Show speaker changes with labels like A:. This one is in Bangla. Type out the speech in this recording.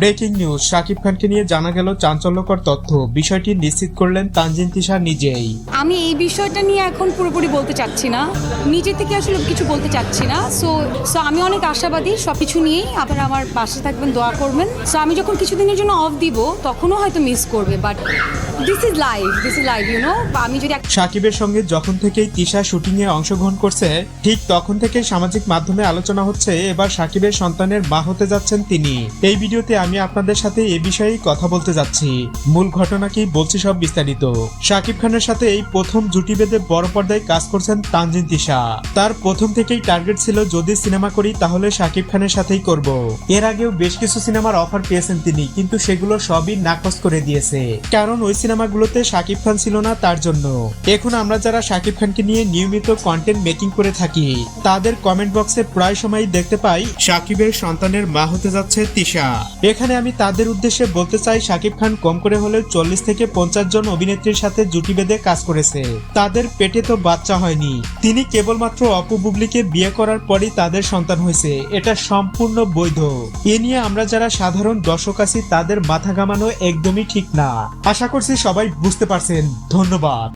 A: ব্রেকিং নিউজ শাকিব খানকে নিয়ে জানা গেল চাঞ্চল্যকর তথ্য। বিষয়টি নিশ্চিত করলেন তানজিন তিশা নিজেই।
B: আমি এই বিষয়টা নিয়ে এখন পুরোপুরি বলতে চাচ্ছি না। নিজে থেকে আসলে কিছু বলতে চাচ্ছি না। সো সো আমি অনেক আশাবাদী সব কিছু নিয়েই আপনারা আমার পাশে থাকবেন দোয়া করবেন। সো আমি যখন কিছুদিনের জন্য অফ দিব তখনও হয়তো মিস করবে but this is life this is life you know আমি যদি
A: সাকিবের সঙ্গে যখন থেকেই তিশা শুটিং এ অংশগ্রহণ করছে ঠিক তখন থেকে সামাজিক মাধ্যমে আলোচনা হচ্ছে। এবার সাকিবের সন্তানের মা হতে যাচ্ছেন তিনি। এই ভিডিওতে আমি আপনাদের সাথে এ বিষয়েই কথা বলতে যাচ্ছি। মূল ঘটনা কি বলছি সব বিস্তারিত। সাকিব খানের সাথে এই প্রথম জুটি বেঁধে বড় পর্দায় কাজ করছেন তানজিন তিশা। তার প্রথম থেকেই টার্গেট ছিল যদি সিনেমা করি তাহলে সাকিব খানের সাথেই করব। এর আগেও বেশ কিছু সিনেমার অফার পেয়েছেন তিনি, কিন্তু সেগুলো সবই নাকচ করে দিয়েছে। কারণ ওই সিনেমাগুলোতে সাকিব খান ছিল না তার জন্য। এখন আমরা যারা সাকিব খানকে নিয়ে নিয়মিত কন্টেন্ট মেকিং করে থাকি, তাদের কমেন্ট বক্সে প্রায় সময় দেখতে পাই সাকিবের সন্তানের মা হতে যাচ্ছে তিশা। এখানে আমি তাদের উদ্দেশ্যে বলতে চাই সাকিব খান কম করে হলেও চল্লিশ থেকে পঞ্চাশ জন অভিনেত্রীর সাথে জুটি বেঁধে কাজ করেছে। তাদের পেটে তো বাচ্চা হয়নি। তিনি কেবলমাত্র অপু বুবলিকে বিয়ে করার পরই তাদের সন্তান হয়েছে। এটা সম্পূর্ণ বৈধ। এ নিয়ে আমরা যারা সাধারণ দর্শক আছি, তাদের মাথা ঘামানো একদমই ঠিক না। আশা করছি সবাই বুঝতে পারছেন। ধন্যবাদ।